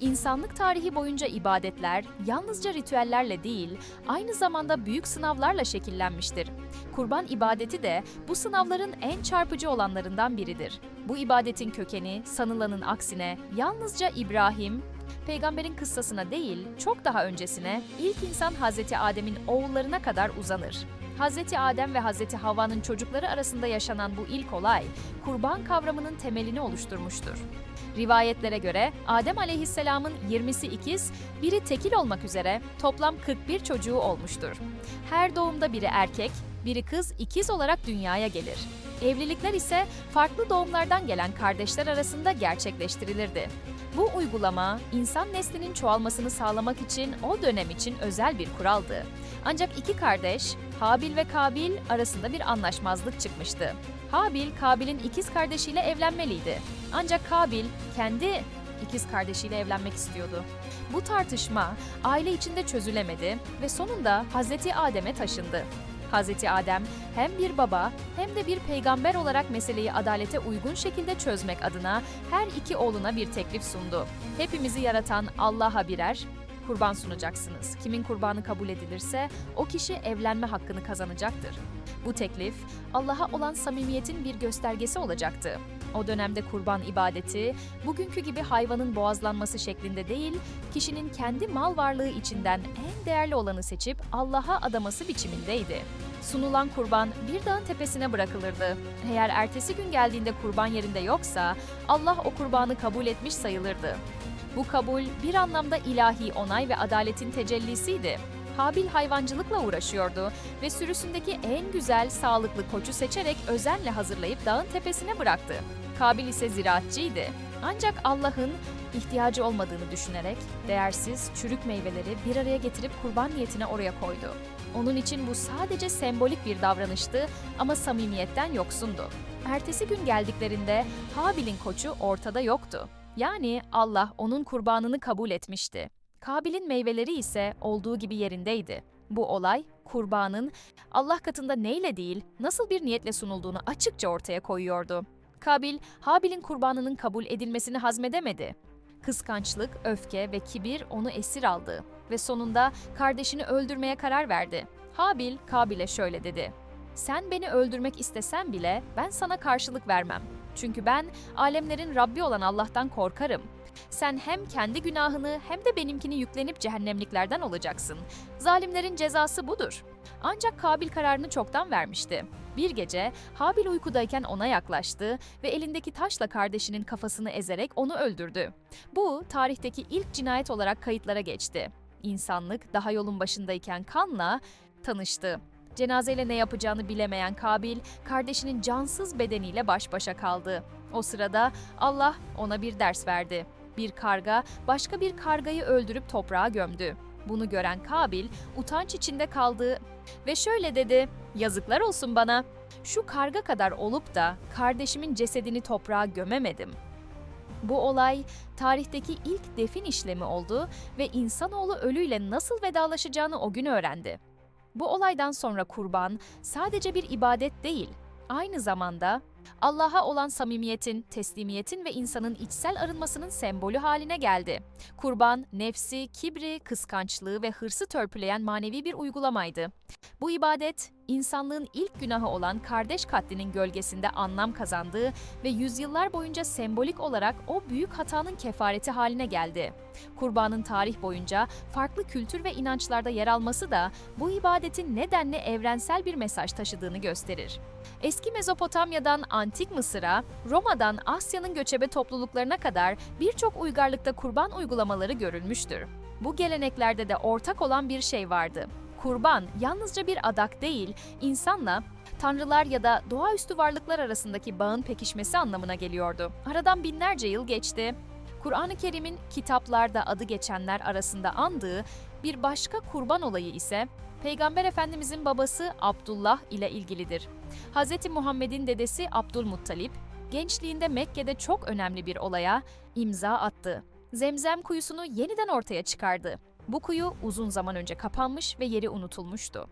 İnsanlık tarihi boyunca ibadetler yalnızca ritüellerle değil, aynı zamanda büyük sınavlarla şekillenmiştir. Kurban ibadeti de bu sınavların en çarpıcı olanlarından biridir. Bu ibadetin kökeni sanılanın aksine yalnızca İbrahim, peygamberin kıssasına değil, çok daha öncesine ilk insan Hazreti Adem'in oğullarına kadar uzanır. Hazreti Adem ve Hazreti Havva'nın çocukları arasında yaşanan bu ilk olay, kurban kavramının temelini oluşturmuştur. Rivayetlere göre Adem aleyhisselamın 20'si ikiz, biri tekil olmak üzere toplam 41 çocuğu olmuştur. Her doğumda biri erkek, biri kız ikiz olarak dünyaya gelir. Evlilikler ise farklı doğumlardan gelen kardeşler arasında gerçekleştirilirdi. Bu uygulama insan neslinin çoğalmasını sağlamak için o dönem için özel bir kuraldı. Ancak iki kardeş, Habil ve Kabil arasında bir anlaşmazlık çıkmıştı. Habil, Kabil'in ikiz kardeşiyle evlenmeliydi. Ancak Kabil kendi ikiz kardeşiyle evlenmek istiyordu. Bu tartışma aile içinde çözülemedi ve sonunda Hazreti Adem'e taşındı. Hazreti Adem hem bir baba hem de bir peygamber olarak meseleyi adalete uygun şekilde çözmek adına her iki oğluna bir teklif sundu. Hepimizi yaratan Allah'a birer kurban sunacaksınız. Kimin kurbanı kabul edilirse o kişi evlenme hakkını kazanacaktır. Bu teklif Allah'a olan samimiyetin bir göstergesi olacaktı. O dönemde kurban ibadeti, bugünkü gibi hayvanın boğazlanması şeklinde değil, kişinin kendi mal varlığı içinden en değerli olanı seçip Allah'a adaması biçimindeydi. Sunulan kurban bir dağın tepesine bırakılırdı. Eğer ertesi gün geldiğinde kurban yerinde yoksa, Allah o kurbanı kabul etmiş sayılırdı. Bu kabul bir anlamda ilahi onay ve adaletin tecellisiydi. Habil hayvancılıkla uğraşıyordu ve sürüsündeki en güzel, sağlıklı koçu seçerek özenle hazırlayıp dağın tepesine bıraktı. Kabil ise ziraatçıydı. Ancak Allah'ın ihtiyacı olmadığını düşünerek değersiz, çürük meyveleri bir araya getirip kurban niyetine oraya koydu. Onun için bu sadece sembolik bir davranıştı ama samimiyetten yoksundu. Ertesi gün geldiklerinde Habil'in koçu ortada yoktu. Yani Allah onun kurbanını kabul etmişti. Kabil'in meyveleri ise olduğu gibi yerindeydi. Bu olay kurbanın Allah katında neyle değil, nasıl bir niyetle sunulduğunu açıkça ortaya koyuyordu. Kabil, Habil'in kurbanının kabul edilmesini hazmedemedi. Kıskançlık, öfke ve kibir onu esir aldı ve sonunda kardeşini öldürmeye karar verdi. Habil, Kabil'e şöyle dedi. Sen beni öldürmek istesen bile ben sana karşılık vermem. Çünkü ben alemlerin Rabbi olan Allah'tan korkarım. Sen hem kendi günahını hem de benimkini yüklenip cehennemliklerden olacaksın. Zalimlerin cezası budur. Ancak Kabil kararını çoktan vermişti. Bir gece Habil uykudayken ona yaklaştı ve elindeki taşla kardeşinin kafasını ezerek onu öldürdü. Bu tarihteki ilk cinayet olarak kayıtlara geçti. İnsanlık daha yolun başındayken kanla tanıştı. Cenazeyle ne yapacağını bilemeyen Kabil, kardeşinin cansız bedeniyle baş başa kaldı. O sırada Allah ona bir ders verdi. Bir karga başka bir kargayı öldürüp toprağa gömdü. Bunu gören Kabil utanç içinde kaldı ve şöyle dedi: "Yazıklar olsun bana. Şu karga kadar olup da kardeşimin cesedini toprağa gömemedim." Bu olay tarihteki ilk defin işlemi oldu ve insanoğlu ölüyle nasıl vedalaşacağını o gün öğrendi. Bu olaydan sonra kurban sadece bir ibadet değil, aynı zamanda Allah'a olan samimiyetin, teslimiyetin ve insanın içsel arınmasının sembolü haline geldi. Kurban, nefsi, kibri, kıskançlığı ve hırsı törpüleyen manevi bir uygulamaydı. Bu ibadet, insanlığın ilk günahı olan kardeş katlinin gölgesinde anlam kazandığı ve yüzyıllar boyunca sembolik olarak o büyük hatanın kefareti haline geldi. Kurbanın tarih boyunca farklı kültür ve inançlarda yer alması da bu ibadetin nedenle evrensel bir mesaj taşıdığını gösterir. Eski Mezopotamya'dan Antik Mısır'a, Roma'dan Asya'nın göçebe topluluklarına kadar birçok uygarlıkta kurban uygulamaları görülmüştür. Bu geleneklerde de ortak olan bir şey vardı. Kurban yalnızca bir adak değil, insanla tanrılar ya da doğaüstü varlıklar arasındaki bağın pekişmesi anlamına geliyordu. Aradan binlerce yıl geçti. Kur'an-ı Kerim'in kitaplarda adı geçenler arasında andığı bir başka kurban olayı ise Peygamber Efendimizin babası Abdullah ile ilgilidir. Hz. Muhammed'in dedesi Abdülmuttalip, gençliğinde Mekke'de çok önemli bir olaya imza attı. Zemzem kuyusunu yeniden ortaya çıkardı. Bu kuyu uzun zaman önce kapanmış ve yeri unutulmuştu.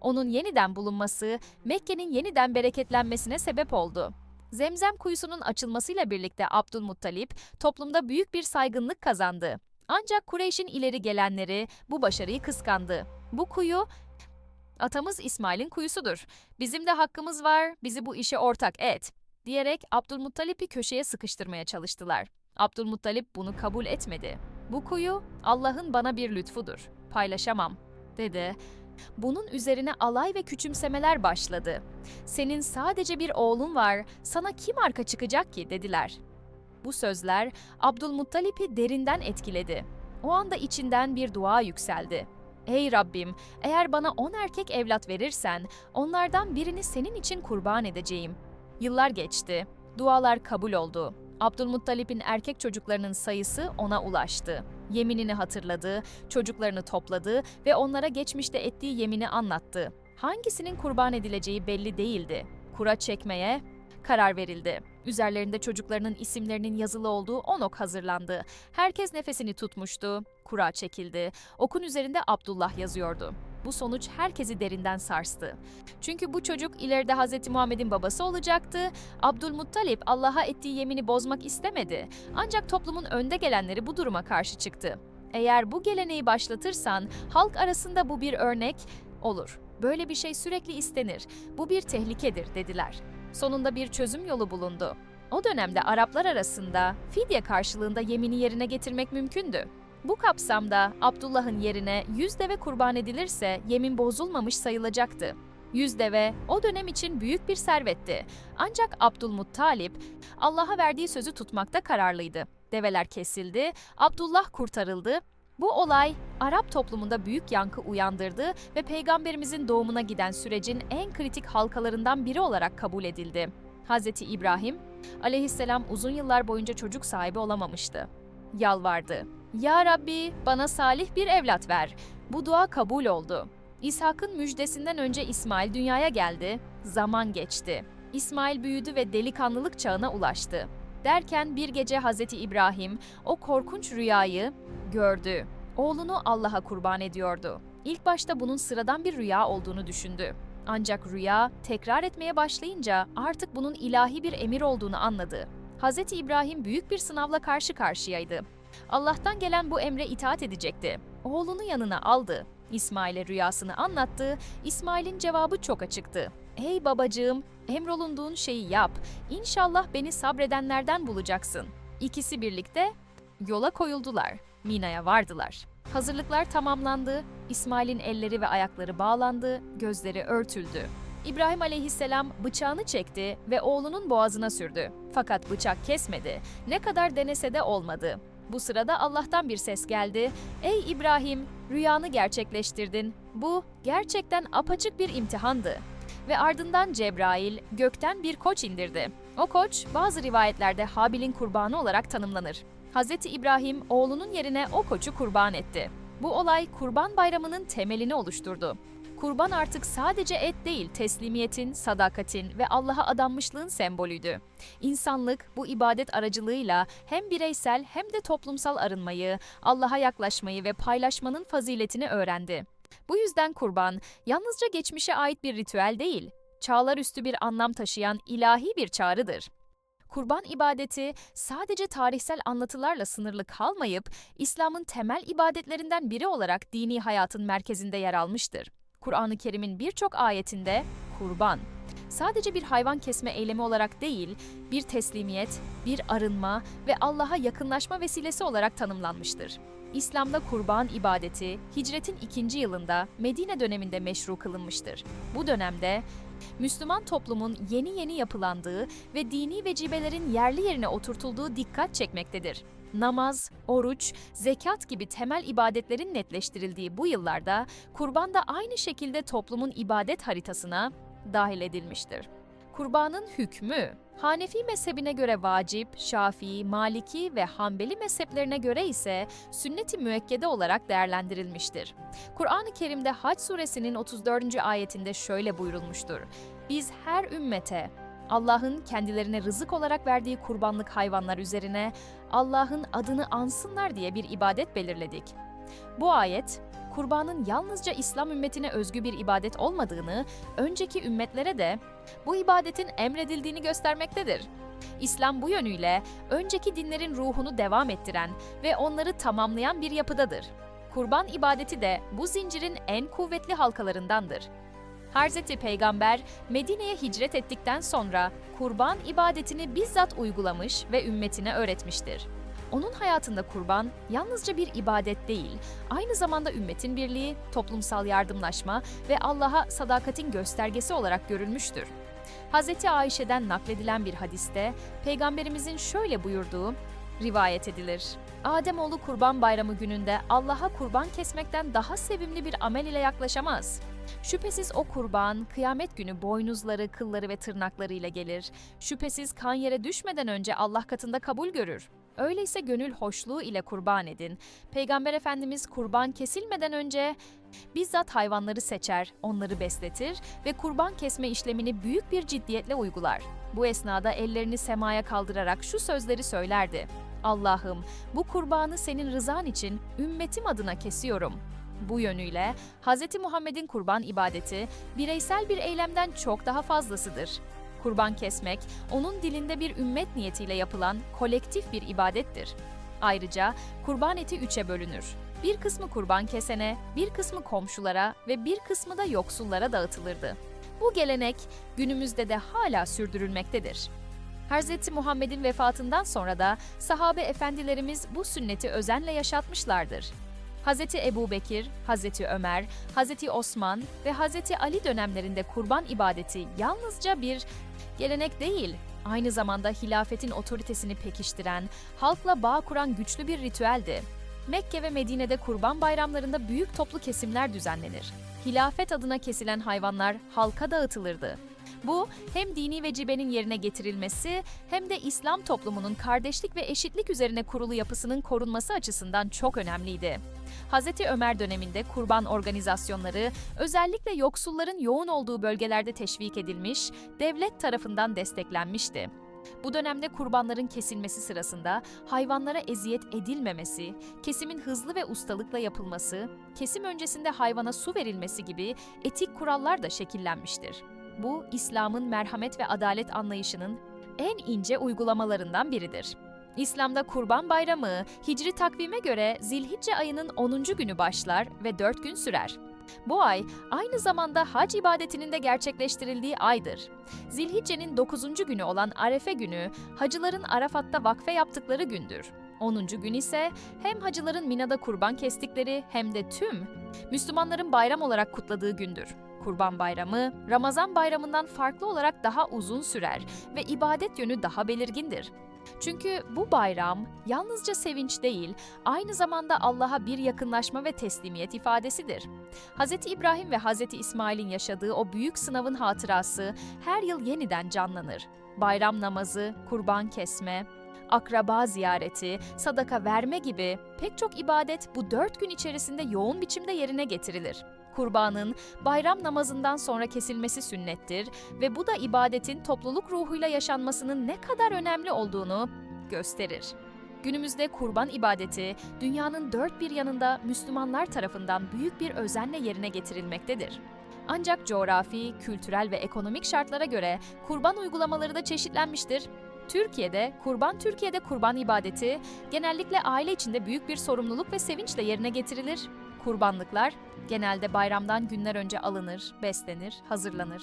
Onun yeniden bulunması Mekke'nin yeniden bereketlenmesine sebep oldu. Zemzem kuyusunun açılmasıyla birlikte Abdülmuttalip toplumda büyük bir saygınlık kazandı. Ancak Kureyş'in ileri gelenleri bu başarıyı kıskandı. Bu kuyu atamız İsmail'in kuyusudur. Bizim de hakkımız var, bizi bu işe ortak et diyerek Abdülmuttalip'i köşeye sıkıştırmaya çalıştılar. Abdülmuttalip bunu kabul etmedi. Bu kuyu Allah'ın bana bir lütfudur. Paylaşamam dedi. Bunun üzerine alay ve küçümsemeler başladı. Senin sadece bir oğlun var, sana kim arka çıkacak ki dediler. Bu sözler Abdülmuttalip'i derinden etkiledi. O anda içinden bir dua yükseldi. Ey Rabbim, eğer bana on erkek evlat verirsen, onlardan birini senin için kurban edeceğim. Yıllar geçti. Dualar kabul oldu. Abdülmuttalip'in erkek çocuklarının sayısı ona ulaştı. Yeminini hatırladı, çocuklarını topladı ve onlara geçmişte ettiği yemini anlattı. Hangisinin kurban edileceği belli değildi. Kura çekmeye karar verildi. Üzerlerinde çocuklarının isimlerinin yazılı olduğu on ok hazırlandı. Herkes nefesini tutmuştu. Kura çekildi. Okun üzerinde Abdullah yazıyordu. Bu sonuç herkesi derinden sarstı. Çünkü bu çocuk ileride Hz. Muhammed'in babası olacaktı. Abdülmuttalip Allah'a ettiği yemini bozmak istemedi. Ancak toplumun önde gelenleri bu duruma karşı çıktı. Eğer bu geleneği başlatırsan halk arasında bu bir örnek olur. Böyle bir şey sürekli istenir. Bu bir tehlikedir dediler. Sonunda bir çözüm yolu bulundu. O dönemde Araplar arasında fidye karşılığında yemini yerine getirmek mümkündü. Bu kapsamda Abdullah'ın yerine 100 deve kurban edilirse yemin bozulmamış sayılacaktı. 100 deve o dönem için büyük bir servetti. Ancak Abdülmuttalip Allah'a verdiği sözü tutmakta kararlıydı. Develer kesildi, Abdullah kurtarıldı. Bu olay Arap toplumunda büyük yankı uyandırdı ve peygamberimizin doğumuna giden sürecin en kritik halkalarından biri olarak kabul edildi. Hz. İbrahim aleyhisselam uzun yıllar boyunca çocuk sahibi olamamıştı. Yalvardı. Ya Rabbi bana salih bir evlat ver. Bu dua kabul oldu. İshak'ın müjdesinden önce İsmail dünyaya geldi. Zaman geçti. İsmail büyüdü ve delikanlılık çağına ulaştı. Derken bir gece Hazreti İbrahim o korkunç rüyayı gördü. Oğlunu Allah'a kurban ediyordu. İlk başta bunun sıradan bir rüya olduğunu düşündü. Ancak rüya tekrar etmeye başlayınca artık bunun ilahi bir emir olduğunu anladı. Hazreti İbrahim büyük bir sınavla karşı karşıyaydı. Allah'tan gelen bu emre itaat edecekti. Oğlunu yanına aldı. İsmail'e rüyasını anlattı. İsmail'in cevabı çok açıktı. Ey babacığım, emrolunduğun şeyi yap. İnşallah beni sabredenlerden bulacaksın. İkisi birlikte yola koyuldular. Mina'ya vardılar. Hazırlıklar tamamlandı. İsmail'in elleri ve ayakları bağlandı, gözleri örtüldü. İbrahim aleyhisselam bıçağını çekti ve oğlunun boğazına sürdü. Fakat bıçak kesmedi. Ne kadar denese de olmadı. Bu sırada Allah'tan bir ses geldi. Ey İbrahim, rüyanı gerçekleştirdin. Bu gerçekten apaçık bir imtihandı. Ve ardından Cebrail gökten bir koç indirdi. O koç bazı rivayetlerde Habil'in kurbanı olarak tanımlanır. Hz. İbrahim oğlunun yerine o koçu kurban etti. Bu olay Kurban Bayramı'nın temelini oluşturdu. Kurban artık sadece et değil, teslimiyetin, sadakatin ve Allah'a adanmışlığın sembolüydü. İnsanlık bu ibadet aracılığıyla hem bireysel hem de toplumsal arınmayı, Allah'a yaklaşmayı ve paylaşmanın faziletini öğrendi. Bu yüzden kurban yalnızca geçmişe ait bir ritüel değil, çağlar üstü bir anlam taşıyan ilahi bir çağrıdır. Kurban ibadeti sadece tarihsel anlatılarla sınırlı kalmayıp İslam'ın temel ibadetlerinden biri olarak dini hayatın merkezinde yer almıştır. Kur'an-ı Kerim'in birçok ayetinde kurban sadece bir hayvan kesme eylemi olarak değil, bir teslimiyet, bir arınma ve Allah'a yakınlaşma vesilesi olarak tanımlanmıştır. İslam'da kurban ibadeti hicretin ikinci yılında Medine döneminde meşru kılınmıştır. Bu dönemde Müslüman toplumun yeni yeni yapılandığı ve dini vecibelerin yerli yerine oturtulduğu dikkat çekmektedir. Namaz, oruç, zekat gibi temel ibadetlerin netleştirildiği bu yıllarda kurban da aynı şekilde toplumun ibadet haritasına dahil edilmiştir. Kurbanın hükmü Hanefi mezhebine göre vacip, Şafii, Maliki ve Hanbeli mezheplerine göre ise sünnet-i müekkede olarak değerlendirilmiştir. Kur'an-ı Kerim'de Hac suresinin 34. ayetinde şöyle buyurulmuştur. Biz her ümmete Allah'ın kendilerine rızık olarak verdiği kurbanlık hayvanlar üzerine Allah'ın adını ansınlar diye bir ibadet belirledik. Bu ayet, kurbanın yalnızca İslam ümmetine özgü bir ibadet olmadığını, önceki ümmetlere de bu ibadetin emredildiğini göstermektedir. İslam bu yönüyle önceki dinlerin ruhunu devam ettiren ve onları tamamlayan bir yapıdadır. Kurban ibadeti de bu zincirin en kuvvetli halkalarındandır. Hazreti Peygamber Medine'ye hicret ettikten sonra kurban ibadetini bizzat uygulamış ve ümmetine öğretmiştir. Onun hayatında kurban yalnızca bir ibadet değil, aynı zamanda ümmetin birliği, toplumsal yardımlaşma ve Allah'a sadakatin göstergesi olarak görülmüştür. Hz. Ayşe'den nakledilen bir hadiste Peygamberimizin şöyle buyurduğu rivayet edilir. Ademoğlu Kurban Bayramı gününde Allah'a kurban kesmekten daha sevimli bir amel ile yaklaşamaz. Şüphesiz o kurban kıyamet günü boynuzları, kılları ve tırnaklarıyla gelir. Şüphesiz kan yere düşmeden önce Allah katında kabul görür. Öyleyse gönül hoşluğu ile kurban edin. Peygamber Efendimiz kurban kesilmeden önce bizzat hayvanları seçer, onları besletir ve kurban kesme işlemini büyük bir ciddiyetle uygular. Bu esnada ellerini semaya kaldırarak şu sözleri söylerdi. Allah'ım bu kurbanı senin rızan için ümmetim adına kesiyorum. Bu yönüyle Hz. Muhammed'in kurban ibadeti bireysel bir eylemden çok daha fazlasıdır. Kurban kesmek, onun dilinde bir ümmet niyetiyle yapılan kolektif bir ibadettir. Ayrıca kurban eti üçe bölünür. Bir kısmı kurban kesene, bir kısmı komşulara ve bir kısmı da yoksullara dağıtılırdı. Bu gelenek günümüzde de hala sürdürülmektedir. Hz. Muhammed'in vefatından sonra da sahabe efendilerimiz bu sünneti özenle yaşatmışlardır. Hz. Ebu Bekir, Hz. Ömer, Hz. Osman ve Hz. Ali dönemlerinde kurban ibadeti yalnızca bir gelenek değil, aynı zamanda hilafetin otoritesini pekiştiren, halkla bağ kuran güçlü bir ritüeldi. Mekke ve Medine'de kurban bayramlarında büyük toplu kesimler düzenlenir. Hilafet adına kesilen hayvanlar halka dağıtılırdı. Bu hem dini vecibenin yerine getirilmesi hem de İslam toplumunun kardeşlik ve eşitlik üzerine kurulu yapısının korunması açısından çok önemliydi. Hz. Ömer döneminde kurban organizasyonları özellikle yoksulların yoğun olduğu bölgelerde teşvik edilmiş, devlet tarafından desteklenmişti. Bu dönemde kurbanların kesilmesi sırasında hayvanlara eziyet edilmemesi, kesimin hızlı ve ustalıkla yapılması, kesim öncesinde hayvana su verilmesi gibi etik kurallar da şekillenmiştir. Bu, İslam'ın merhamet ve adalet anlayışının en ince uygulamalarından biridir. İslam'da Kurban Bayramı, Hicri takvime göre Zilhicce ayının 10. günü başlar ve 4 gün sürer. Bu ay aynı zamanda hac ibadetinin de gerçekleştirildiği aydır. Zilhicce'nin 9. günü olan Arefe günü, hacıların Arafat'ta vakfe yaptıkları gündür. 10. gün ise hem hacıların Mina'da kurban kestikleri hem de tüm Müslümanların bayram olarak kutladığı gündür. Kurban Bayramı, Ramazan Bayramı'ndan farklı olarak daha uzun sürer ve ibadet yönü daha belirgindir. Çünkü bu bayram yalnızca sevinç değil, aynı zamanda Allah'a bir yakınlaşma ve teslimiyet ifadesidir. Hz. İbrahim ve Hz. İsmail'in yaşadığı o büyük sınavın hatırası her yıl yeniden canlanır. Bayram namazı, kurban kesme, akraba ziyareti, sadaka verme gibi pek çok ibadet bu dört gün içerisinde yoğun biçimde yerine getirilir. Kurbanın bayram namazından sonra kesilmesi sünnettir ve bu da ibadetin topluluk ruhuyla yaşanmasının ne kadar önemli olduğunu gösterir. Günümüzde kurban ibadeti dünyanın dört bir yanında Müslümanlar tarafından büyük bir özenle yerine getirilmektedir. Ancak coğrafi, kültürel ve ekonomik şartlara göre kurban uygulamaları da çeşitlenmiştir. Türkiye'de, kurban Türkiye'de kurban ibadeti genellikle aile içinde büyük bir sorumluluk ve sevinçle yerine getirilir. Kurbanlıklar genelde bayramdan günler önce alınır, beslenir, hazırlanır.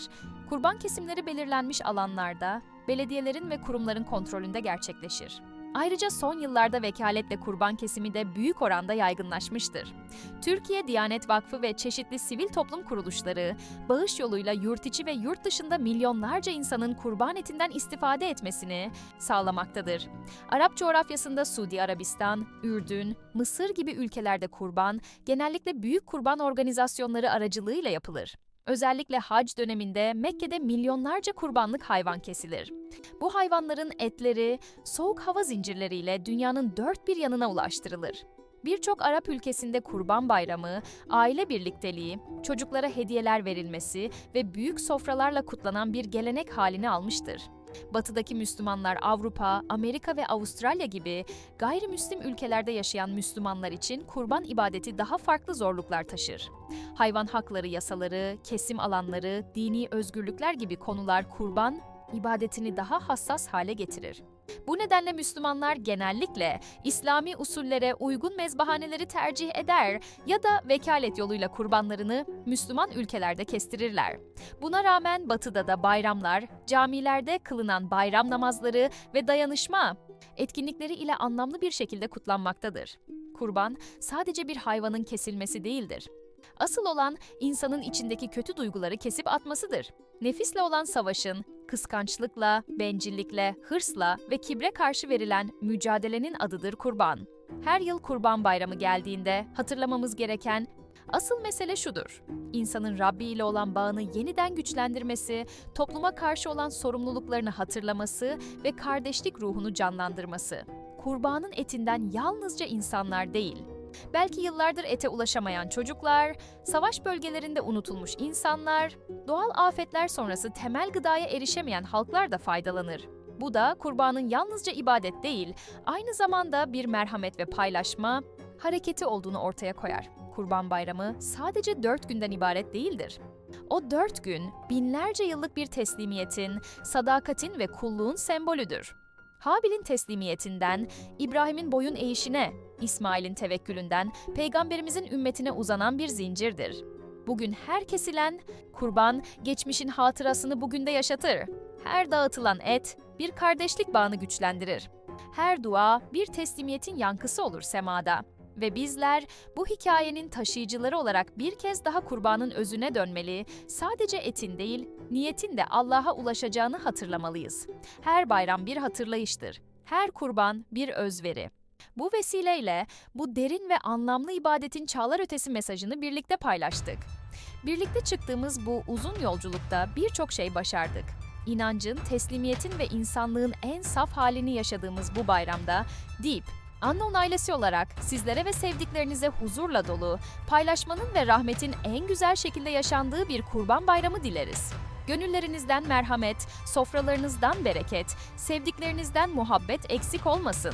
Kurban kesimleri belirlenmiş alanlarda, belediyelerin ve kurumların kontrolünde gerçekleşir. Ayrıca son yıllarda vekaletle kurban kesimi de büyük oranda yaygınlaşmıştır. Türkiye Diyanet Vakfı ve çeşitli sivil toplum kuruluşları, bağış yoluyla yurt içi ve yurt dışında milyonlarca insanın kurban etinden istifade etmesini sağlamaktadır. Arap coğrafyasında Suudi Arabistan, Ürdün, Mısır gibi ülkelerde kurban, genellikle büyük kurban organizasyonları aracılığıyla yapılır. Özellikle hac döneminde Mekke'de milyonlarca kurbanlık hayvan kesilir. Bu hayvanların etleri soğuk hava zincirleriyle dünyanın dört bir yanına ulaştırılır. Birçok Arap ülkesinde Kurban Bayramı, aile birlikteliği, çocuklara hediyeler verilmesi ve büyük sofralarla kutlanan bir gelenek halini almıştır. Batıdaki Müslümanlar Avrupa, Amerika ve Avustralya gibi gayrimüslim ülkelerde yaşayan Müslümanlar için kurban ibadeti daha farklı zorluklar taşır. Hayvan hakları yasaları, kesim alanları, dini özgürlükler gibi konular kurban ibadetini daha hassas hale getirir. Bu nedenle Müslümanlar genellikle İslami usullere uygun mezbahaneleri tercih eder ya da vekalet yoluyla kurbanlarını Müslüman ülkelerde kestirirler. Buna rağmen Batı'da da bayramlar, camilerde kılınan bayram namazları ve dayanışma etkinlikleri ile anlamlı bir şekilde kutlanmaktadır. Kurban sadece bir hayvanın kesilmesi değildir. Asıl olan insanın içindeki kötü duyguları kesip atmasıdır. Nefisle olan savaşın, kıskançlıkla, bencillikle, hırsla ve kibre karşı verilen mücadelenin adıdır kurban. Her yıl Kurban Bayramı geldiğinde hatırlamamız gereken asıl mesele şudur. İnsanın Rabbi ile olan bağını yeniden güçlendirmesi, topluma karşı olan sorumluluklarını hatırlaması ve kardeşlik ruhunu canlandırması. Kurbanın etinden yalnızca insanlar değil, Belki yıllardır ete ulaşamayan çocuklar, savaş bölgelerinde unutulmuş insanlar, doğal afetler sonrası temel gıdaya erişemeyen halklar da faydalanır. Bu da kurbanın yalnızca ibadet değil, aynı zamanda bir merhamet ve paylaşma hareketi olduğunu ortaya koyar. Kurban Bayramı sadece dört günden ibaret değildir. O dört gün binlerce yıllık bir teslimiyetin, sadakatin ve kulluğun sembolüdür. Habil'in teslimiyetinden, İbrahim'in boyun eğişine, İsmail'in tevekkülünden peygamberimizin ümmetine uzanan bir zincirdir. Bugün her kesilen kurban geçmişin hatırasını bugün de yaşatır. Her dağıtılan et bir kardeşlik bağını güçlendirir. Her dua bir teslimiyetin yankısı olur semada. Ve bizler bu hikayenin taşıyıcıları olarak bir kez daha kurbanın özüne dönmeli, sadece etin değil, niyetin de Allah'a ulaşacağını hatırlamalıyız. Her bayram bir hatırlayıştır. Her kurban bir özveri. Bu vesileyle bu derin ve anlamlı ibadetin çağlar ötesi mesajını birlikte paylaştık. Birlikte çıktığımız bu uzun yolculukta birçok şey başardık. İnancın, teslimiyetin ve insanlığın en saf halini yaşadığımız bu bayramda Deep, Unknown ailesi olarak sizlere ve sevdiklerinize huzurla dolu, paylaşmanın ve rahmetin en güzel şekilde yaşandığı bir kurban bayramı dileriz. Gönüllerinizden merhamet, sofralarınızdan bereket, sevdiklerinizden muhabbet eksik olmasın.